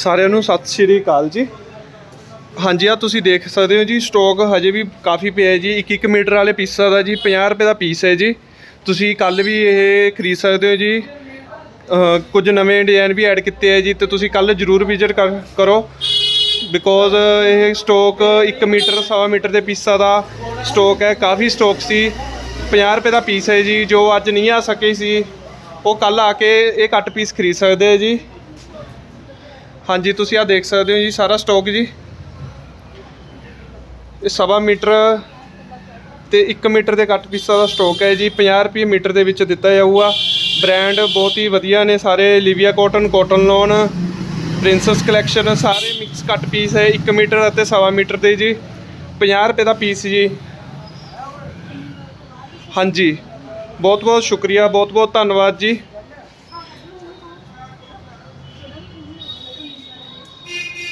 ਸਾਰਿਆਂ ਨੂੰ ਸਤਿ ਸ਼੍ਰੀ ਅਕਾਲ ਜੀ। ਹਾਂਜੀ ਆ ਤੁਸੀਂ ਦੇਖ ਸਕਦੇ ਹੋ ਜੀ ਸਟਾਕ ਹਜੇ ਵੀ ਕਾਫੀ ਪਿਆ ਹੈ ਜੀ। 1 1 ਮੀਟਰ ਵਾਲੇ ਪੀਸਾਂ ਦਾ ਜੀ 50 ਰੁਪਏ ਦਾ ਪੀਸ ਹੈ ਜੀ। ਤੁਸੀਂ ਕੱਲ ਵੀ ਇਹ ਖਰੀਦ ਸਕਦੇ ਹੋ ਜੀ। ਕੁਝ ਨਵੇਂ ਡਿਜ਼ਾਈਨ ਵੀ ਐਡ ਕੀਤੇ ਹੈ ਜੀ ਤੇ ਤੁਸੀਂ ਕੱਲ ਜਰੂਰ ਵਿਜ਼ਿਟ ਕਰੋ ਬਿਕੋਜ਼ ਇਹ ਸਟਾਕ 1 ਮੀਟਰ, ਸਵਾ ਮੀਟਰ ਦੇ ਪੀਸਾਂ ਦਾ ਸਟਾਕ ਹੈ। ਕਾਫੀ ਸਟਾਕ ਸੀ। 50 ਰੁਪਏ ਦਾ ਪੀਸ ਹੈ ਜੀ, ਜੋ ਅੱਜ ਨਹੀਂ ਆ ਸਕੇ ਸੀ। ਉਹ ਕੱਲ ਆ ਕੇ ਇਹ ਕੱਟ ਪੀਸ ਖਰੀਦ ਸਕਦੇ ਹੈ ਜੀ। ਹਾਂਜੀ, ਤੁਸੀਂ ਆ ਦੇਖ ਸਕਦੇ ਹੋ ਜੀ, ਸਾਰਾ ਸਟਾਕ ਜੀ। ਇਹ ਸਵਾ ਮੀਟਰ ਤੇ 1 ਮੀਟਰ ਦੇ ਕੱਟ ਪੀਸਾਂ ਦਾ ਸਟਾਕ ਹੈ ਜੀ। 50 ਰੁਪਏ ਮੀਟਰ ਦੇ ਵਿੱਚ ਦਿੱਤਾ ਜਾਊਗਾ। ਬ੍ਰਾਂਡ ਬਹੁਤ ਹੀ ਵਧੀਆ ਨੇ ਸਾਰੇ ਲਿਵੀਆ cotton cotton lawn princess collection ਸਾਰੇ ਮਿਕਸ ਕੱਟ ਪੀਸ ਹੈ 1 ਮੀਟਰ ਅਤੇ ਸਵਾ ਮੀਟਰ ਦੇ ਜੀ। 50 ਰੁਪਏ ਦਾ ਪੀਸ ਜੀ। ਹਾਂਜੀ। ਬਹੁਤ ਬਹੁਤ ਸ਼ੁਕਰੀਆ ਬਹੁਤ ਬਹੁਤ ਧੰਨਵਾਦ ਜੀ।